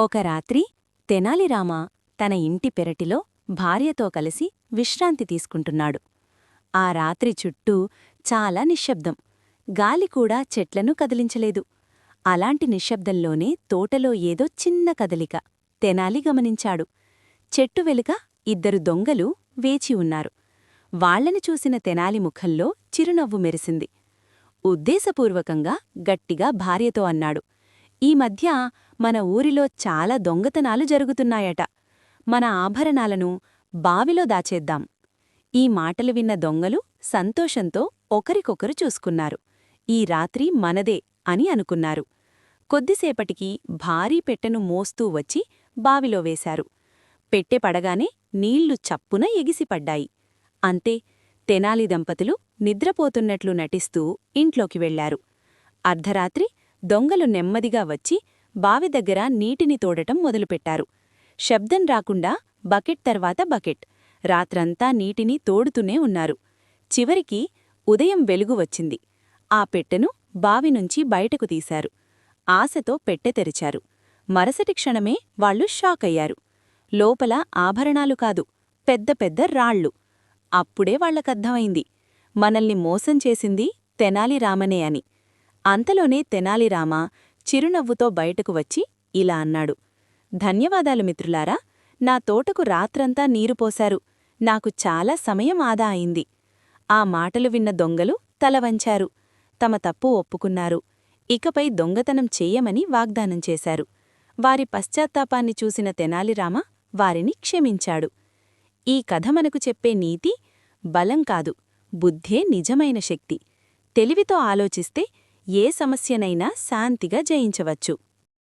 ఒక రాత్రి తెనాలిరామ తన ఇంటి పెరటిలో భార్యతో కలిసి విశ్రాంతి తీసుకుంటున్నాడు. ఆ రాత్రి చుట్టూ చాలా నిశ్శబ్దం. గాలి కూడా చెట్లను కదిలించలేదు. అలాంటి నిశ్శబ్దంలోనే తోటలో ఏదో చిన్న కదలిక తెనాలి గమనించాడు. చెట్టు వెలుక ఇద్దరు దొంగలు వేచి ఉన్నారు. వాళ్ళని చూసిన తెనాలి ముఖంలో చిరునవ్వు మెరిసింది. ఉద్దేశపూర్వకంగా గట్టిగా భార్యతో అన్నాడు. ఈ మధ్య మన ఊరిలో చాలా దొంగతనాలు జరుగుతున్నాయట. మన ఆభరణాలను బావిలో దాచేద్దాం. ఈ మాటలు విన్న దొంగలు సంతోషంతో ఒకరికొకరు చూసుకున్నారు. ఈ రాత్రి మనదే అని అనుకున్నారు. కొద్దిసేపటికి భారీ పెట్టెను మోస్తూ వచ్చి బావిలో వేశారు. పెట్టె పడగానే నీళ్ళు చప్పున ఎగిసిపడ్డాయి. అంతే తెనాలి దంపతులు నిద్రపోతున్నట్లు నటిస్తూ ఇంట్లోకి వెళ్ళారు. అర్ధరాత్రి దొంగలు నెమ్మదిగా వచ్చి బావి దగ్గర నీటిని తోడటం మొదలుపెట్టారు. శబ్దం రాకుండా బకెట్ తర్వాత బకెట్. రాత్రంతా నీటిని తోడుతూనే ఉన్నారు. చివరికి ఉదయం వెలుగు వచ్చింది. ఆ పెట్టెను బావి నుంచి బయటకు తీశారు. ఆశతో పెట్టె తెరిచారు. మరసటి క్షణమే వాళ్ళు షాకయ్యారు లోపల ఆభరణాలు కాదు పెద్ద పెద్ద రాళ్ళు. అప్పుడే వాళ్ళకర్థమైంది మనల్ని మోసం చేసింది తెనాలి రామనే అని. అంతలోనే తెనాలిరామ చిరునవ్వుతో బయటకు వచ్చి ఇలా అన్నాడు. ధన్యవాదాలు మిత్రులారా నా తోటకు రాత్రంతా నీరు పోశారు. నాకు చాలా సమయం ఆదా అయింది. ఆ మాటలు విన్న దొంగలు తలవంచారు. తమ తప్పు ఒప్పుకున్నారు. ఇకపై దొంగతనం చెయ్యమని వాగ్దానం చేశారు. వారి పశ్చాత్తాపాన్ని చూసిన తెనాలిరామ వారిని క్షమించాడు. ఈ కథ మనకు చెప్పే నీతి బలం కాదు బుద్ధే నిజమైన శక్తి. తెలివితో ఆలోచిస్తే ఏ సమస్యనైనా శాంతిగా జయించవచ్చు.